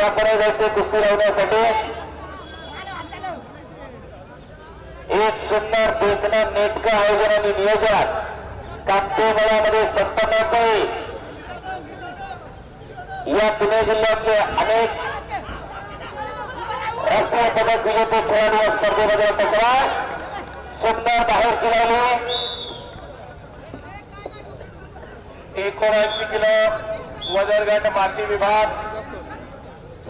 मित्र आपण जायचे कुस्ती लावण्यासाठी. एक सुंदर देखणं नेटकं आयोजन आणि नियोजन. कामते मेळ्यामध्ये संपन्न होते या पुणे जिल्ह्यातले अनेक राष्ट्रीय पदक विजेते खेळाडू या स्पर्धेमध्ये पसरा सुंदर बाहेर खेळाले एकोणऐंशी किलो वजरघाट माती विभाग.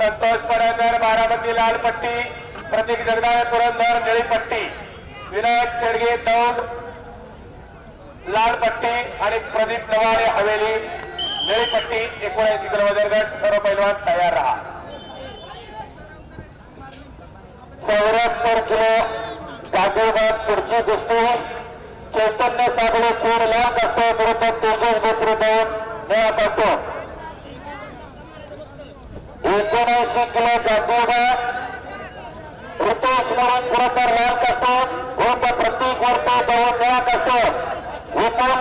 संतोष पडळकर बारामती लाल पट्टी प्रतीक जगदाळे पुरंदर निळी पट्टी विनायक शेडगे दौंड लाल पट्टी आणि प्रदीप नवारे हवेली निळी पट्टी एकोणऐंशी किलोमीटर गट सर्व पैलवान तयार राहा. चौऱ्याहत्तर किलो गाजोबाद पुढची गोष्टी चैतन्य सागरे चोर लाल असतो विरुद्ध तेजस गोत्र दोन निळा पडतो एकोणऐंशी किलो गाजोबाद ऋतुष म्हणून पुरस्कार लाल कसतो विरुद्ध प्रतीक वर्ष दोन निळा कसतो विपुल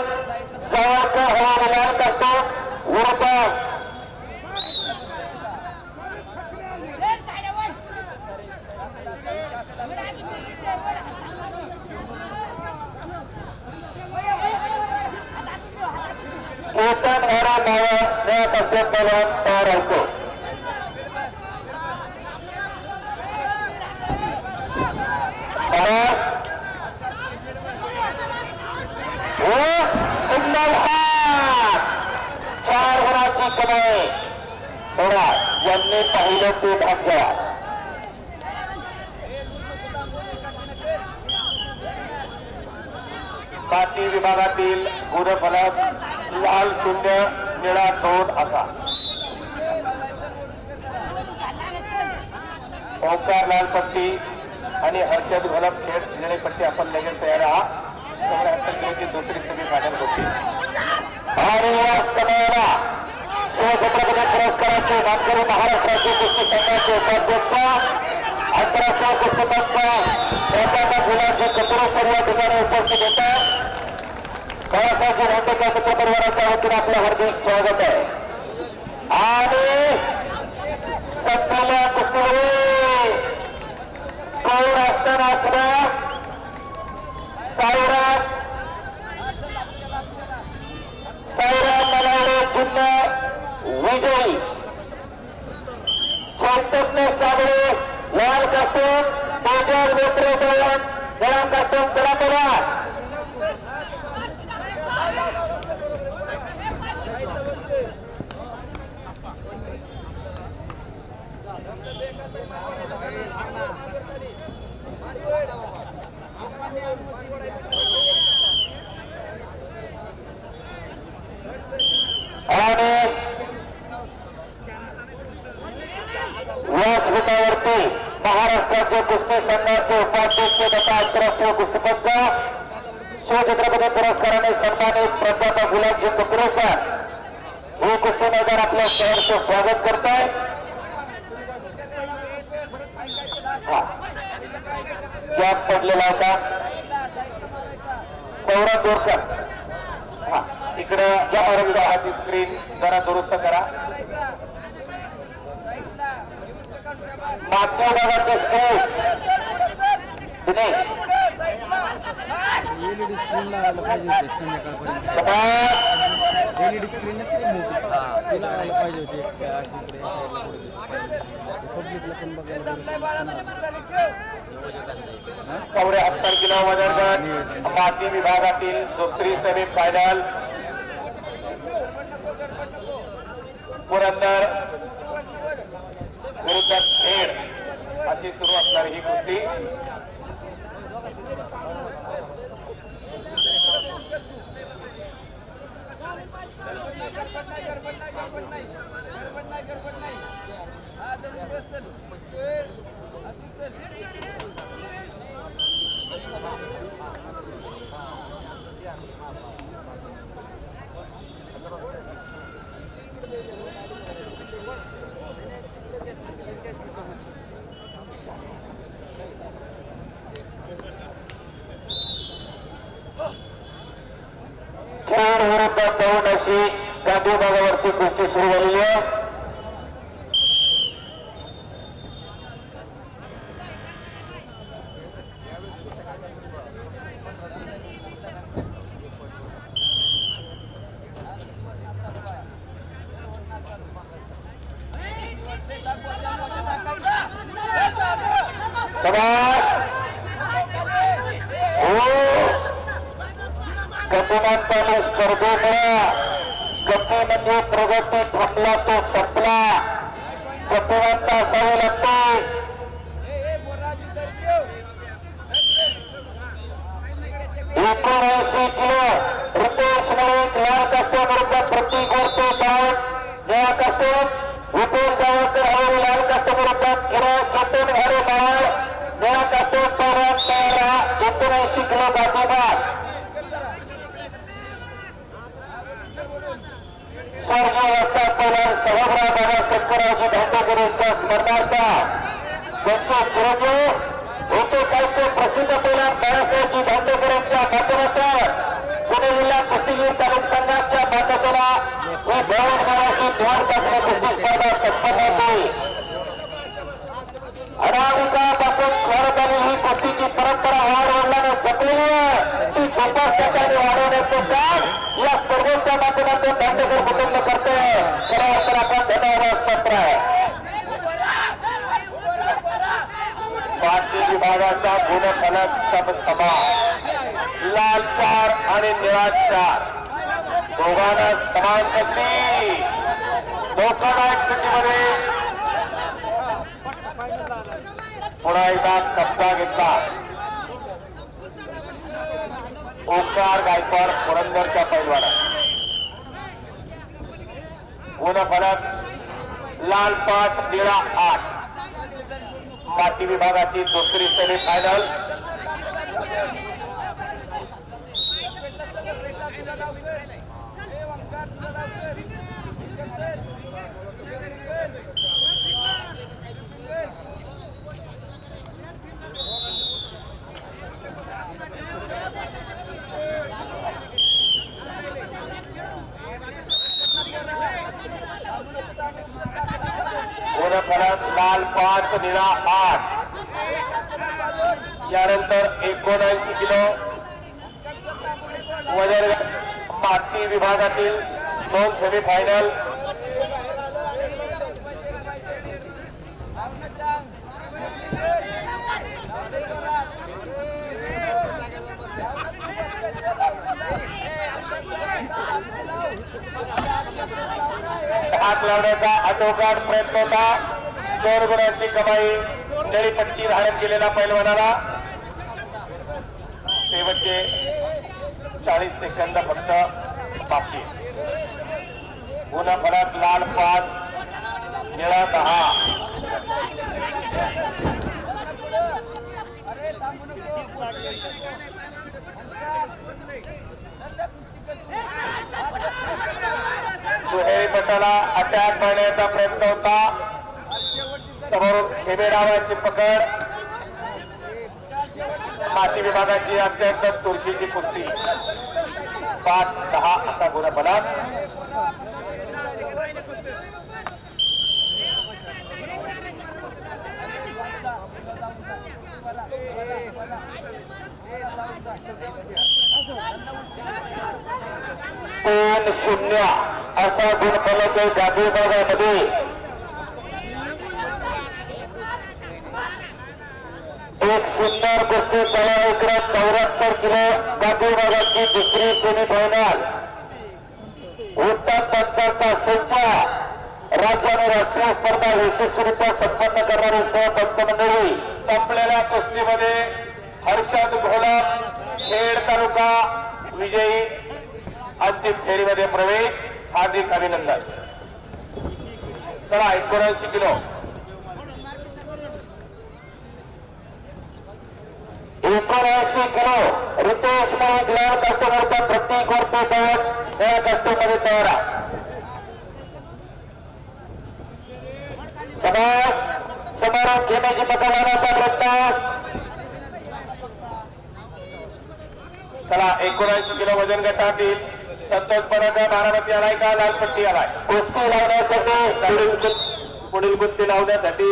जवळकर हवाली लाल कसतो विरुद्ध कीर्तन घरा नावा निळा कसतो पैलवान तयार होतो परत हो सुंदर हात चार गुणाची कमाई थोडा यांनी पाहिलं ते भाग्य माती विभागातील गुणफलक लाल शून्य निळा दोन असा. ओंकार लाल पट्टी आणि हर्षद घलप खेळ निळे पट्टी आपण लगेच तयार आहात. दुसरी सगळी फायनल होती भारी या शिवछत्रपती पुरस्काराचे नागरी महाराष्ट्राचे कुस्ती संघाचे उपाध्यक्ष आंतरराष्ट्रीय कुस्तीपंच प्राध्यापक गुलाबजी कपूर या ठिकाणी उपस्थित होतात बाळासाहेब रांडेकर मित्र परिवाराच्या वतीने आपलं हार्दिक स्वागत आहे. आणि संपलेल्या कुस्तीमध्ये स्कोर असताना सुद्धा साईराज चैतन्य साबळे लाल कास्टूम तेजस बोत्रे जवान निळा कास्टूम चला बोला राज्य कुस्ती संघाचे उपाध्यक्ष तथा आंतरराष्ट्रीय कुस्तीपंच शिवछत्रपती पुरस्काराने सन्मानित प्रताप गुलाबजी कुत्रेसर हे कुस्ती मैदान आपल्या सर्वांचं स्वागत करत आहे गॅप पडलेला होता सौरभ दोरकर हा इकडं या विभागाची स्क्रीन जरा दुरुस्त करा मागच्या भागाचा स्क्रू दिनेश एलईडी स्क्रीन लावायला पाहिजे होते संध्याकाळपर्यंत एलईडी स्क्रीन नसते मोठी ती लावायला पाहिजे होती एक अशी इकडे पब्लिकला पण. बघायला चौऱ्याहत्तर किलो माती विभागातील दुसरी सेमी फायनल पुरंदर. विरुद्ध खेळ. अशी सुरू असणार ही कुस्ती. तीन विरुद्ध दोन अशी गांधी भागावरती कुस्ती सुरू झालेली आहे. प्रगती थांबला तो संपला. गतिमत्ता असावी लागते एकोणऐंशी किलो रुपेश नाईक लाल कस्टमरचा प्रतीक वरतो पाऊट निळा कस्टम विपुल गावकर हळू लाल कस्टमरचा किरण केतन घरे मावळ निळा कस्टम परत तयारा एकोणऐंशी किलो बाजीबाग स्वर्ग वस्ता पहिला सभागृह बाबा शंकररावजी धांडेकर यांच्या स्मरणार्थ त्यांचे चिरंजीव होते कालचे प्रसिद्ध पहिला बाळासाहेबजी धांडेकर यांच्या माध्यमातून पुणे जिल्हा कुस्तीगीर तालुक संघाच्या माध्यमातून ही भवन गावाची द्वार चाचणी कुस्ती स्पर्धा संपन्न होती अनामिकापासून करत आलेली ही कुस्तीची परंपरा वाढ वडिलांनी जपलेली आहे. ती जोपासण्यासाठी या माध्यमातून त्यांच्याकडे कुटुंब करते खऱ्या अर्थानं आपण धन्यवाद पत्र आहे. पाचवी विभागाचा गुणफलक सभा लाल चार आणि निळा चार. दोघांना समान संधी. धोकादायक स्थितीमध्ये पुन्हा एकदा कब्जा घेतला. ओंकार गायकवाड पुरंदरच्या पैलवाना गुणफलक लाल पाच निळा आठ. माती विभागाची दुसरी सेमी पाच निळा आठ यानंतर एकोणऐंशी किलो वजन माती विभागातील दोन सेमीफायनल हात लावण्याचा आटोकाट प्रयत्न होता. गुणांची कमाई नळीपट्टी धारण केलेला पैलवानाला शेवटचे चाळीस सेकंद फक्त बाकी. गुन्हा फलक लाल पाच निळा दहा. दुहेरी पटाला अटॅक करण्याचा प्रयत्न समोरून पकड. माती विभागाची अत्यंत तुळशीची कुस्ती. पाच दहा असा गुणफलक. दोन शून्य असा गुण फलक गादी विभागामध्ये. एक सुंदर कुस्ती चला इकडे चौऱ्याहत्तर किलो गादी भागाची दुसरी सेमीफायनल उत्तम पंचांचा संच. राज्य आणि राष्ट्रीय स्पर्धा यशस्वीरित्या संपन्न करणारी सहभक्त मंडळी संपलेल्या कुस्तीमध्ये हर्षद घोलप खेड तालुका विजयी. अंतिम फेरीमध्ये प्रवेश हार्दिक अभिनंदन. चला एकोणऐंशी किलो. एकोणऐंशी किलो रितेश नाईक लाल कस्टमरचा प्रत्येक वरती तयार या कस्टमर तयार समारोप घेण्याची पकडण्याचा प्रयत्न. चला एकोणऐंशी किलो वजन गटातील संतोष पराठा बारामती आलाय का? लालपट्टी आलाय. कुस्ती लावण्यासाठी पुढील कुस्ती लावण्यासाठी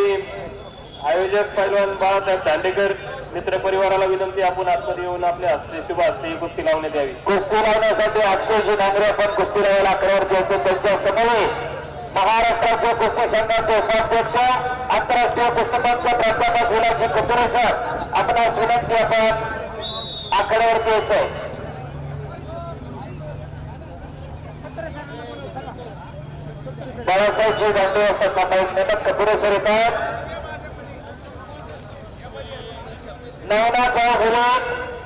आयोजक पैलवान बाळासाहेब दांडेकर मित्र परिवाराला विनंती आपण आतमध्ये येऊन आपल्या हस्ते शुभ हस्ते कुस्ती लावण्यात यावी. कुस्ती लावण्यासाठी अक्षयजी नांगरे आपण कुस्ती लावायला अकरावरती होते त्यांच्यासमोर महाराष्ट्राचे कुस्ती संघाचे उपाध्यक्ष आंतरराष्ट्रीय कुस्तीपंच प्राध्यापक विलासजी कुतुरे सर आपणास विनंती आपण आकड्यावरती येतोय. बाळासाहेबजी दांडे असतात मुंबईत नेमक कपुरे सर येतात. नवनाथ भाऊ घुले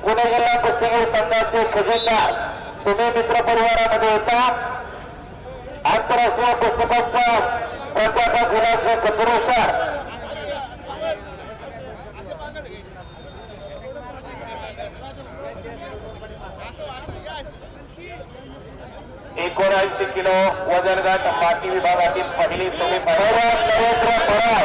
पुणे जिल्हा कुस्तीगीर संघाचे खजिनदार. तुम्ही मित्र परिवारामध्ये येता. आंतरराष्ट्रीय प्राध्यापक विलासजी कपुरे सर एकोणऐंशी किलो वजन गट माती विभागातील पहिली सेमी नरेंद्र